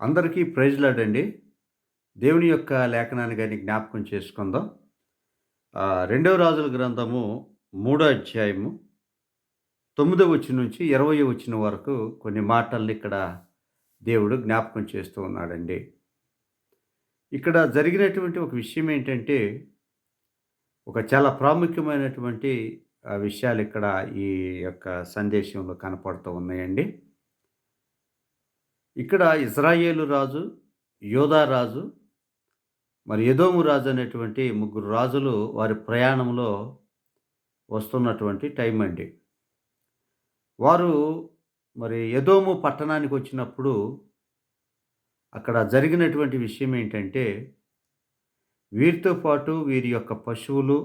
అందరికీ ప్రైజ్లాడండి దేవుని యొక్క లేఖనాన్ని కానీ జ్ఞాపకం చేసుకుందాం. రెండవ రాజుల గ్రంథము మూడో అధ్యాయము తొమ్మిదవ వచ్చిన నుంచి ఇరవై వచ్చిన వరకు కొన్ని మాటల్ని ఇక్కడ దేవుడు జ్ఞాపకం చేస్తూ ఉన్నాడండి. ఇక్కడ జరిగినటువంటి ఒక విషయం ఏంటంటే ఒక చాలా ప్రాముఖ్యమైనటువంటి విషయాలు ఇక్కడ ఈ యొక్క సందేశంలో కనపడుతూ ఉన్నాయండి. ఇక్కడ ఇజ్రాయేలు రాజు యోధా రాజు మరి యదోము రాజు అనేటువంటి ముగ్గురు రాజులు వారి ప్రయాణంలో వస్తున్నటువంటి టైం అండి. వారు మరి యదోము పట్టణానికి వచ్చినప్పుడు అక్కడ జరిగినటువంటి విషయం ఏంటంటే వీరితో పాటు వీరి యొక్క పశువులు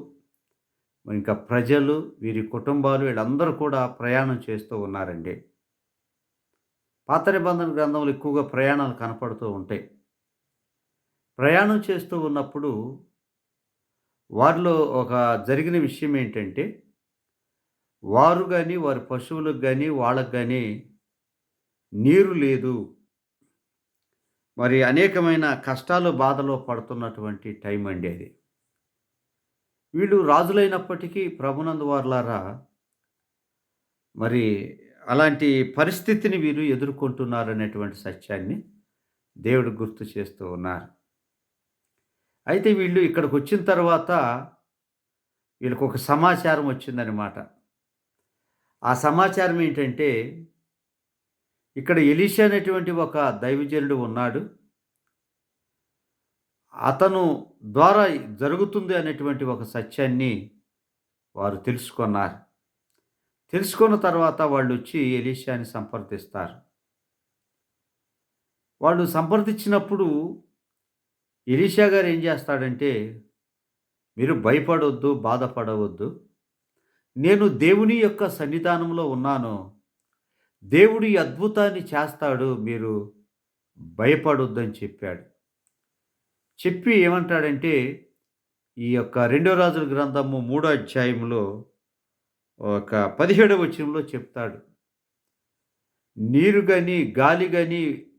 ఇంకా ప్రజలు వీరి కుటుంబాలు వీళ్ళందరూ కూడా ప్రయాణం చేస్తూ ఉన్నారండి. పాత నిబంధన గ్రంథంలో ఎక్కువగా ప్రయాణాలు కనపడుతూ ఉంటాయి. ప్రయాణం చేస్తూ ఉన్నప్పుడు వారిలో ఒక జరిగిన విషయం ఏంటంటే వారు కానీ వారి పశువులకు కానీ వాళ్ళకు కానీ నీరు లేదు. మరి అనేకమైన కష్టాలు బాధలో పడుతున్నటువంటి టైం అండి అది. వీళ్ళు రాజులైనప్పటికీ ప్రభునందు వారులారా మరి అలాంటి పరిస్థితిని వీరు ఎదుర్కొంటున్నారనేటువంటి సత్యాన్ని దేవుడు గుర్తు చేస్తూ ఉన్నారు. అయితే వీళ్ళు ఇక్కడికి వచ్చిన తర్వాత వీళ్ళకు ఒక సమాచారం వచ్చిందనమాట ఆ సమాచారం ఏంటంటే ఇక్కడ ఎలీషా అనేటువంటి ఒక దైవజనుడు ఉన్నాడు. అతను ద్వారా జరుగుతుంది అనేటువంటి ఒక సత్యాన్ని వారు తెలుసుకున్నారు. తెలుసుకున్న తర్వాత వాళ్ళు వచ్చి ఎలీషాని సంప్రదిస్తారు. వాళ్ళు సంప్రదించినప్పుడు ఎలీషా గారు ఏం చేస్తాడంటే మీరు భయపడవద్దు బాధపడవద్దు. నేను దేవుని యొక్క సన్నిధానంలో ఉన్నాను. దేవుడి అద్భుతాన్ని చేస్తాడు మీరు భయపడొద్దని చెప్పాడు. చెప్పి ఏమంటాడంటే ఈ యొక్క రెండో రాజుల గ్రంథము మూడో అధ్యాయంలో ఒక పదిహేడవ వచనంలో చెప్తాడు. నీరు కానీ గాలి కానీ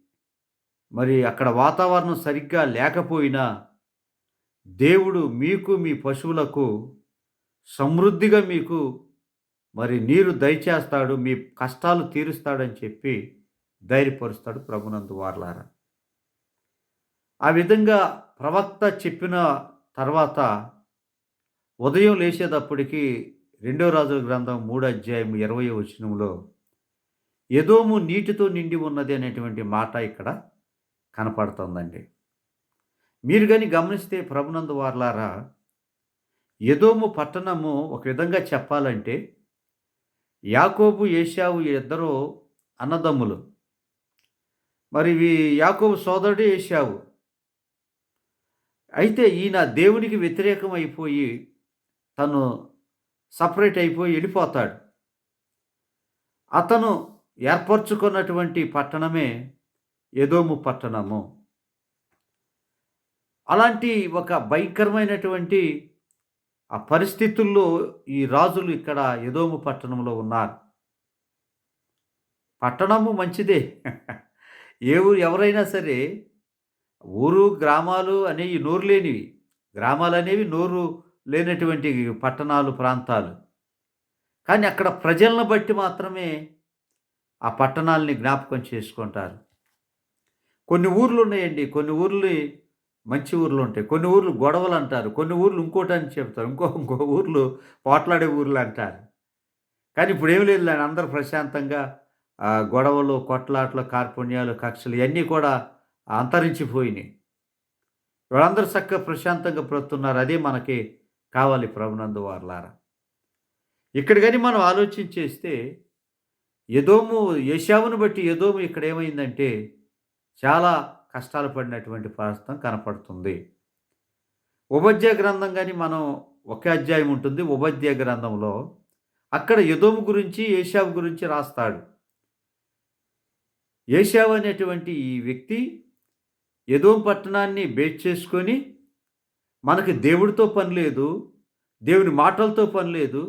మరి అక్కడ వాతావరణం సరిగ్గా లేకపోయినా దేవుడు మీకు మీ పశువులకు సమృద్ధిగా మీకు మరి నీరు దయచేస్తాడు మీ కష్టాలు తీరుస్తాడని చెప్పి ధైర్యపరుస్తాడు ప్రభునందు వార్లారా. ఆ విధంగా ప్రవక్త చెప్పిన తర్వాత ఉదయం లేచేటప్పటికి రెండో రాజుల గ్రంథం మూడు అధ్యాయం ఇరవై వచనంలో ఎదోము నీటితో నిండి ఉన్నది అనేటువంటి మాట ఇక్కడ కనపడుతుందండి. మీరు కానీ గమనిస్తే ప్రభునందు వార్లారా ఎదోము పట్టణము ఒక విధంగా చెప్పాలంటే యాకోబు ఏషావు ఇద్దరు అన్నదమ్ములు. మరి ఇవి యాకోబు సోదరుడు ఏషావు అయితే ఈయన దేవునికి వ్యతిరేకం అయిపోయి తను సపరేట్ అయిపోయి వెళ్ళిపోతాడు. అతను ఏర్పరచుకున్నటువంటి పట్టణమే ఎదోము పట్టణము. అలాంటి ఒక భయంకరమైనటువంటి ఆ పరిస్థితుల్లో ఈ రాజులు ఇక్కడ ఎదోము పట్టణంలో ఉన్నారు. పట్టణము మంచిదే. ఏ ఊరు ఎవరైనా సరే ఊరు గ్రామాలు అనేవి నోరు లేనివి. గ్రామాలు అనేవి నోరు లేనటువంటి పట్టణాలు ప్రాంతాలు. కానీ అక్కడ ప్రజలను బట్టి మాత్రమే ఆ పట్టణాలని జ్ఞాపకం చేసుకుంటారు. కొన్ని ఊర్లు ఉన్నాయండి. కొన్ని ఊర్లు మంచి ఊర్లు ఉంటాయి. కొన్ని ఊర్లు గొడవలు అంటారు. కొన్ని ఊర్లు ఇంకోటి అని చెప్తారు. ఇంకో ఇంకో ఊర్లు పోట్లాడే ఊర్లు అంటారు. కానీ ఇప్పుడు ఏం లేదు అందరూ ప్రశాంతంగా ఆ, గొడవలు కొట్లాట్లు కార్పుణ్యాలు కక్షలు ఇవన్నీ కూడా అంతరించిపోయినాయి. వాళ్ళందరూ చక్కగా ప్రశాంతంగా బ్రతున్నారు అదే మనకి కావాలి ప్రభునందు వార్లారా. ఇక్కడ కానీ మనం ఆలోచించేస్తే యదోము యశావును బట్టి యదోము ఇక్కడ ఏమైందంటే చాలా కష్టాలు పడినటువంటి ప్రస్తుతం కనపడుతుంది. ఉపాధ్యాయ గ్రంథం కానీ మనం ఒకే అధ్యాయం ఉంటుంది. ఉపాధ్యాయ గ్రంథంలో అక్కడ యదోము గురించి ఏషావు గురించి రాస్తాడు. ఏషావు అనేటువంటి ఈ వ్యక్తి యదోం పట్టణాన్ని బేస్ చేసుకొని మనకి దేవుడితో పని లేదు దేవుని మాటలతో పని లేదు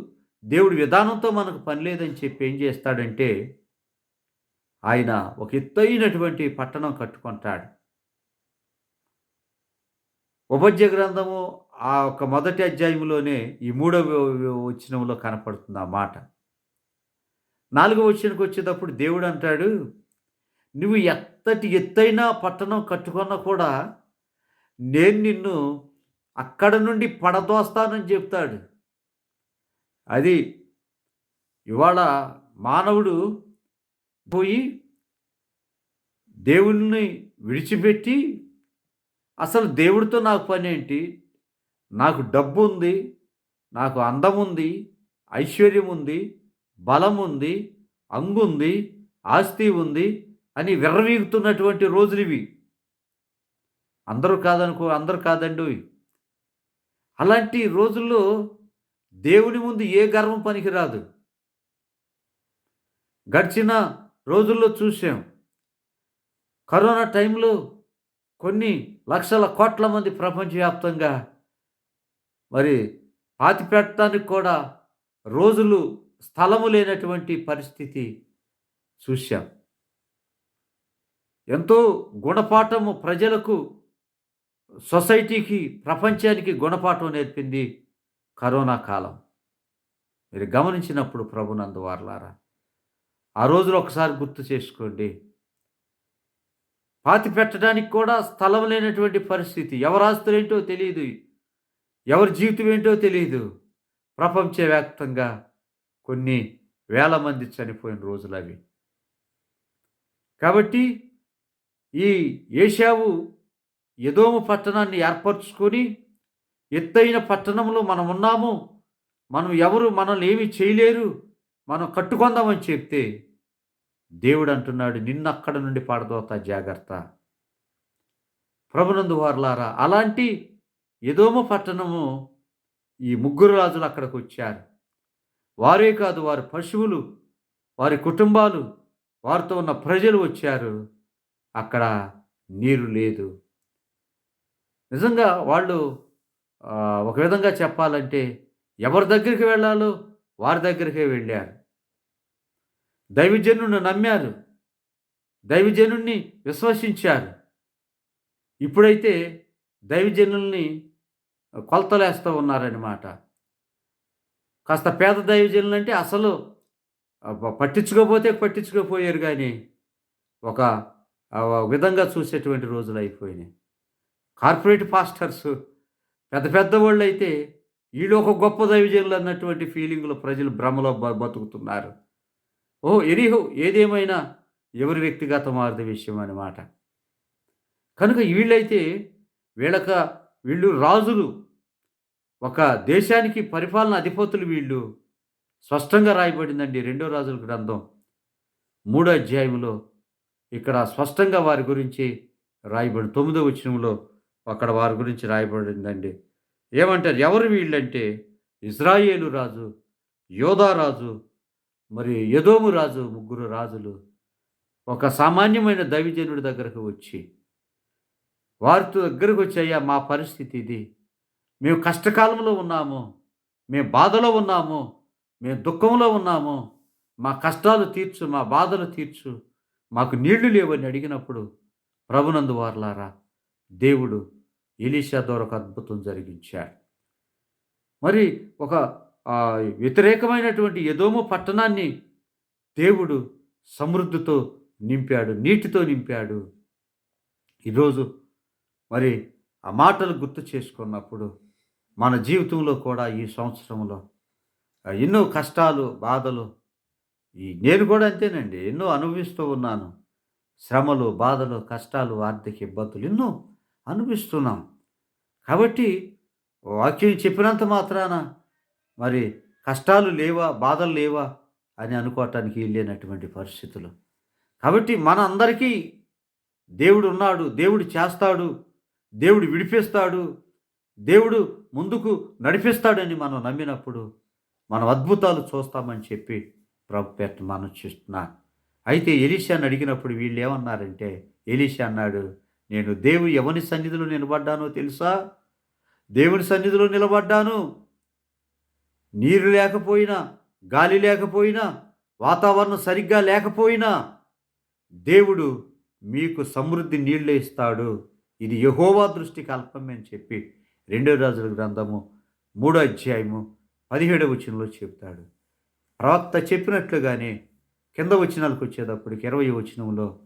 దేవుడి విధానంతో మనకు పని లేదని చెప్పి ఏం చేస్తాడంటే ఆయన ఒక ఎత్తైనటువంటి పట్టణం కట్టుకుంటాడు. ఉపజ్య గ్రంథము ఆ ఒక మొదటి అధ్యాయంలోనే ఈ మూడవ వచనంలో కనపడుతుంది ఆ మాట. నాలుగవ వచనకు వచ్చేటప్పుడు దేవుడు అంటాడు నువ్వు ఎత్తటి ఎత్తైన పట్టణం కట్టుకున్నా కూడా నేను నిన్ను అక్కడ నుండి పడదోస్తానని చెప్తాడు. అది ఇవాళ మానవుడు పోయి దేవుణ్ణి విడిచిపెట్టి అసలు దేవుడితో నాకు పని ఏంటి నాకు డబ్బు ఉంది నాకు అందం ఉంది ఐశ్వర్యం ఉంది బలం ఉంది అంగుంది ఆస్తి ఉంది అని విర్రవీగుతున్నటువంటి రోజులు ఇవి అందరూ కాదనుకో అందరూ కాదండి అలాంటి రోజుల్లో దేవుని ముందు ఏ గర్వం పనికిరాదు. గడిచిన రోజుల్లో చూసాం. కరోనా టైంలో కొన్ని లక్షల కోట్ల మంది ప్రపంచవ్యాప్తంగా మరి పాతి పెట్టడానికి కూడా రోజులు స్థలము లేనటువంటి పరిస్థితి చూశాం. ఎంతో గుణపాఠము ప్రజలకు సొసైటీకి ప్రపంచానికి గుణపాఠం నేర్పింది కరోనా కాలం. మీరు గమనించినప్పుడు ప్రభునందు వారలారా ఆ రోజులు ఒకసారి గుర్తు చేసుకోండి. పాతి పెట్టడానికి కూడా స్థలం లేనటువంటి పరిస్థితి. ఎవరి ఆస్తులేంటో తెలియదు ఎవరి జీవితం ఏంటో తెలియదు ప్రపంచవ్యాప్తంగా కొన్ని వేల మంది చనిపోయిన రోజులు అవి కాబట్టి ఈ ఏషావు ఎదోము పట్టణాన్ని ఏర్పరచుకొని ఎత్తైన పట్టణంలో మనం ఉన్నాము. మనం ఎవరు మనల్ని ఏమి చేయలేరు. మనం కట్టుకుందామని చెప్తే దేవుడు అంటున్నాడు నిన్నక్కడ నుండి పాడదోత జాగ్రత్త. ప్రభునందు వారులారా అలాంటి ఎదోము పట్టణము ఈ ముగ్గురు రాజులు అక్కడికి వచ్చారు. వారే కాదు వారి పశువులు వారి కుటుంబాలు వారితో ఉన్న ప్రజలు వచ్చారు. అక్కడ నీరు లేదు. నిజంగా వాళ్ళు ఒక విధంగా చెప్పాలంటే ఎవరి దగ్గరికి వెళ్ళాలో వారి దగ్గరికే వెళ్ళారు. దైవజనుని నమ్మారు. దైవజనుణ్ణి విశ్వసించారు. ఇప్పుడైతే దైవజనుల్ని కొలతలేస్తూ ఉన్నారన్నమాట. కాస్త పేద దైవజనులు అంటే అసలు పట్టించుకోపోతే పట్టించుకోపోయారు కానీ ఒక విధంగా చూసేటువంటి రోజులు అయిపోయినాయి. కార్పొరేట్ పాస్టర్స్ పెద్ద పెద్ద వాళ్ళు అయితే వీళ్ళు ఒక గొప్ప దైవజనులు అన్నటువంటి ఫీలింగ్లో ప్రజలు భ్రమలో బతుకుతున్నారు. ఓ ఎరిహో ఏదేమైనా ఎవరి వ్యక్తిగత వ్యక్తిగతమార్ద విషయం అన్నమాట కనుక వీళ్ళైతే వీళ్ళక వీళ్ళు రాజులు. ఒక దేశానికి పరిపాలన అధిపతులు వీళ్ళు. స్పష్టంగా రాయబడిందండి రెండో రాజుల గ్రంథం. మూడో అధ్యాయంలో ఇక్కడ స్పష్టంగా వారి గురించి రాయబడి తొమ్మిదో వచనంలో అక్కడ వారి గురించి రాయబడిందండి. ఏమంటారు? ఎవరు వీళ్ళంటే ఇజ్రాయేలు రాజు యోధారాజు మరి యదోము రాజు ముగ్గురు రాజులు. ఒక సామాన్యమైన దైవజనుడి దగ్గరకు వచ్చి వారితో దగ్గరకు వచ్చాయా మా పరిస్థితి ఇది. మేము కష్టకాలంలో ఉన్నాము. మేము బాధలో ఉన్నాము. మేము దుఃఖంలో ఉన్నాము. మా కష్టాలు తీర్చు మా బాధలు తీర్చు. మాకు నీళ్ళు లేవని అడిగినప్పుడు ప్రభునందు వారలారా దేవుడు ఎలీషా ద్వారా ఒక అద్భుతం జరిగించాడు. మరి ఒక వ్యతిరేకమైనటువంటి ఎదోము పట్టణాన్ని దేవుడు సమృద్ధితో నింపాడు నీటితో నింపాడు. ఈరోజు మరి ఆ మాటలు గుర్తు చేసుకున్నప్పుడు మన జీవితంలో కూడా ఈ సంవత్సరంలో ఎన్నో కష్టాలు బాధలు ఈ నేను కూడా అంతేనండి ఎన్నో అనుభవిస్తూ ఉన్నాను. శ్రమలు బాధలు కష్టాలు ఆర్థిక ఇబ్బందులు ఎన్నో అనిపిస్తున్నాం కాబట్టి వాక్యం చెప్పినంత మాత్రాన మరి కష్టాలు లేవా బాధలు లేవా అని అనుకోవటానికి వెళ్ళేనటువంటి పరిస్థితులు. కాబట్టి మన అందరికీ దేవుడు ఉన్నాడు దేవుడు చేస్తాడు దేవుడు విడిపిస్తాడు దేవుడు ముందుకు నడిపిస్తాడని మనం నమ్మినప్పుడు మనం అద్భుతాలు చూస్తామని చెప్పి ప్రభు మనం చూస్తున్నా. అయితే ఎలీషాని అడిగినప్పుడు వీళ్ళు ఏమన్నారంటే ఎలీషా అన్నాడు నేను దేవుడు ఎవని సన్నిధిలో నిలబడ్డానో తెలుసా? దేవుని సన్నిధిలో నిలబడ్డాను. నీరు లేకపోయినా గాలి లేకపోయినా వాతావరణం సరిగ్గా లేకపోయినా దేవుడు మీకు సమృద్ధి నీళ్ళు ఇస్తాడు. ఇది యహోవా దృష్టికి అల్పమే అని చెప్పి రెండో రాజుల గ్రంథము మూడో అధ్యాయము పదిహేడవ వచనంలో చెప్తాడు. ప్రవక్త చెప్పినట్లుగానే కింద వచనాలకు వచ్చేటప్పటికి ఇరవై వచనంలో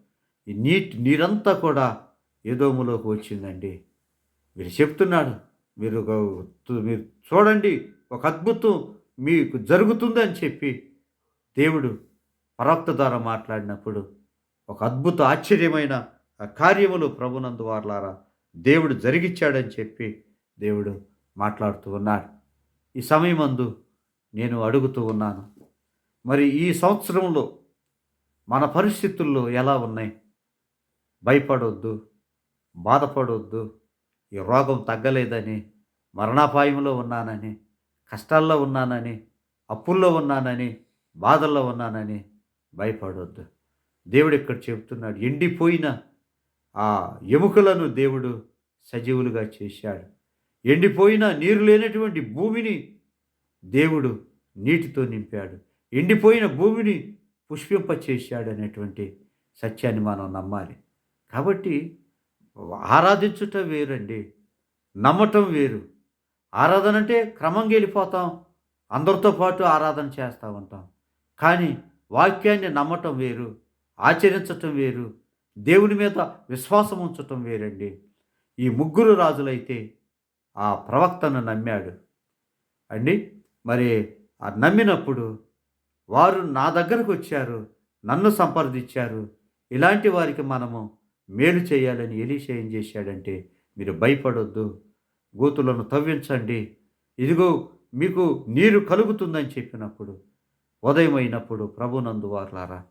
ఈ నీటి నీరంతా కూడా ఏదోములోకి వచ్చిందండి మీరు చెప్తున్నాడు మీరు ఒక- మీరు చూడండి ఒక అద్భుతం మీకు జరుగుతుందని చెప్పి. దేవుడు ప్రవక్త ద్వారా మాట్లాడినప్పుడు ఒక అద్భుత ఆశ్చర్యమైన కార్యములు ప్రభునందు వార్లారా దేవుడు జరిగిచ్చాడని చెప్పి దేవుడు మాట్లాడుతూ ఉన్నాడు. ఈ సమయమందు నేను అడుగుతూ ఉన్నాను మరి ఈ సంవత్సరంలో మన పరిస్థితుల్లో ఎలా ఉన్నాయి? భయపడొద్దు బాధపడొద్దు. ఈ రోగం తగ్గలేదని మరణాపాయంలో ఉన్నానని కష్టాల్లో ఉన్నానని అప్పుల్లో ఉన్నానని బాధల్లో ఉన్నానని భయపడొద్దు. దేవుడు ఇక్కడ చెబుతున్నాడు ఎండిపోయిన ఆ ఎముకలను దేవుడు సజీవులుగా చేశాడు. ఎండిపోయిన నీరు లేనటువంటి భూమిని దేవుడు నీటితో నింపాడు. ఎండిపోయిన భూమిని పుష్పింప చేశాడు అనేటువంటి సత్యాన్ని మనం నమ్మాలి. కాబట్టి ఆరాధించుట వేరండి. నమ్మటం వేరు. ఆరాధన అంటే క్రమంగా వెళ్ళిపోతాం. అందరితో పాటు ఆరాధన చేస్తూ ఉంటాం. కానీ వాక్యాన్ని నమ్మటం వేరు. ఆచరించటం వేరు. దేవుని మీద విశ్వాసం ఉంచటం వేరండి. ఈ ముగ్గురు రాజులైతే ఆ ప్రవక్తను నమ్మాడు. అండి మరి ఆ నమ్మినప్పుడు వారు నా దగ్గరకు వచ్చారు. నన్ను సంప్రదించారు. ఇలాంటి వారికి మనము మేలు చేయాలని ఎలీషా ఏం చేశాడంటే మీరు భయపడొద్దు గోతులను తవ్వించండి ఇదిగో మీకు నీరు కలుగుతుందని చెప్పినప్పుడు ఉదయం అయినప్పుడు ప్రభునందు వార్లారా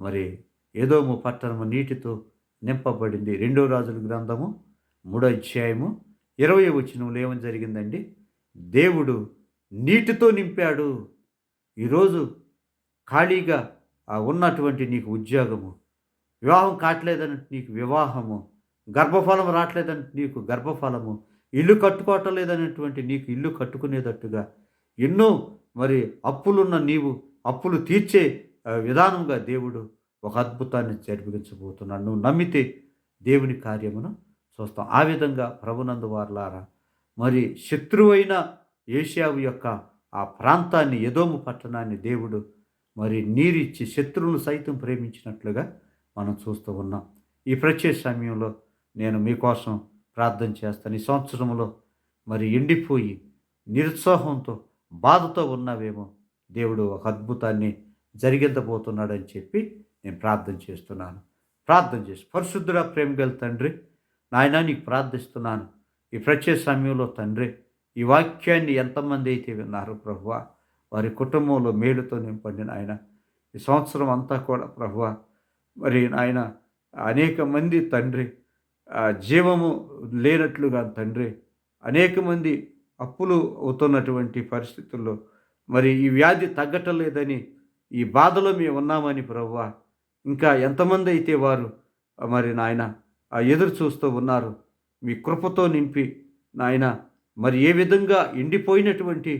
మరి ఏదోము పట్టణము నీటితో నింపబడింది. రెండో రాజుల గ్రంథము మూడో అధ్యాయము ఇరవై వచనంలో ఏమని జరిగిందండి? దేవుడు నీటితో నింపాడు. ఈరోజు ఖాళీగా ఆ ఉన్నటువంటి నీకు ఉద్యోగము వివాహం కావట్లేదని నీకు వివాహము గర్భఫలం రావట్లేదని నీకు గర్భఫలము ఇల్లు కట్టుకోవటం లేదనేటువంటి నీకు ఇల్లు కట్టుకునేటట్టుగా ఎన్నో మరి అప్పులున్న నీవు అప్పులు తీర్చే విధానంగా దేవుడు ఒక అద్భుతాన్ని జరిపించబోతున్నాడు నువ్వు నమ్మితే దేవుని కార్యమును చూస్తాం. ఆ విధంగా ప్రభునందు వారులారా మరి శత్రువైన ఏషియావు యొక్క ఆ ప్రాంతాన్ని ఎదోము పట్టణాన్ని దేవుడు మరి నీరిచ్చి శత్రువులు సైతం ప్రేమించినట్లుగా మనం చూస్తూ ఉన్నాం. ఈ ప్రత్యేక సమయంలో నేను మీకోసం ప్రార్థన చేస్తాను. ఈ సంవత్సరంలో మరి ఎండిపోయి నిరుత్సాహంతో బాధతో ఉన్నావేమో దేవుడు ఒక అద్భుతాన్ని జరిగించబోతున్నాడని చెప్పి నేను ప్రార్థన చేస్తున్నాను. ప్రార్థన చేసి పరిశుద్ధుడ ప్రేమ గల తండ్రి నాయన నీకు ప్రార్థిస్తున్నాను. ఈ ప్రత్యేక సమయంలో తండ్రి ఈ వాక్యాన్ని ఎంతమంది అయితే విన్నారు ప్రభువ? వారి కుటుంబంలో మేలుతో నింపండి నాయన. ఈ సంవత్సరం అంతా కూడా ప్రభువ మరి నాయన అనేక మంది తండ్రి జీవము లేనట్లుగా తండ్రి అనేక మంది అప్పులు అవుతున్నటువంటి పరిస్థితుల్లో మరి ఈ వ్యాధి తగ్గటం లేదని ఈ బాధలో మేము ఉన్నామని ప్రవ్వ ఇంకా ఎంతమంది అయితే వారు మరి నాయన ఎదురు చూస్తూ ఉన్నారు మీ కృపతో నింపి నాయన మరి ఏ విధంగా ఎండిపోయినటువంటి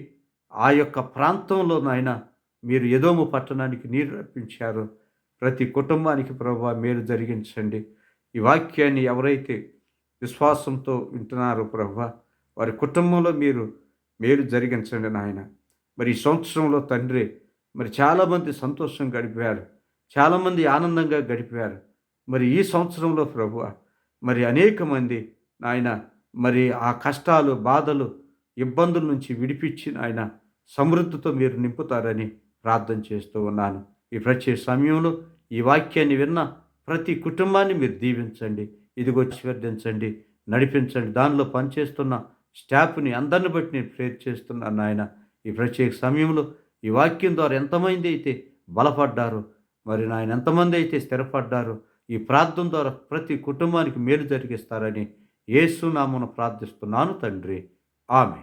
ఆ యొక్క ప్రాంతంలో నాయన మీరు ఎదోము పట్టణానికి నీరు రప్పించారు ప్రతి కుటుంబానికి ప్రభావ మేలు జరిగించండి. ఈ వాక్యాన్ని ఎవరైతే విశ్వాసంతో వింటున్నారో ప్రభా వారి కుటుంబంలో మీరు మేలు జరిగించండి నాయన. మరి ఈ సంవత్సరంలో తండ్రి మరి చాలామంది సంతోషం గడిపారు చాలామంది ఆనందంగా గడిపారు. మరి ఈ సంవత్సరంలో ప్రభు మరి అనేక మంది నాయన మరి ఆ కష్టాలు బాధలు ఇబ్బందుల నుంచి విడిపించి ఆయన సమృద్ధితో మీరు నింపుతారని ప్రార్థన చేస్తూ ఉన్నాను. ఈ ప్రత్యేక సమయంలో ఈ వాక్యాన్ని విన్న ప్రతి కుటుంబాన్ని మీరు దీవించండి ఇదిగో స్వర్దించండి నడిపించండి. దానిలో పనిచేస్తున్న స్టాఫ్ని అందరిని బట్టి నేను ప్రేర్ చేస్తున్నాను నాయన. ఈ ప్రత్యేక సమయంలో ఈ వాక్యం ద్వారా ఎంతమంది అయితే బలపడ్డారు మరి నాయన ఎంతమంది అయితే స్థిరపడ్డారు ఈ ప్రార్థన ద్వారా ప్రతి కుటుంబానికి మేలు జరిగిస్తారని ఏసునామను ప్రార్థిస్తున్నాను తండ్రి. ఆమె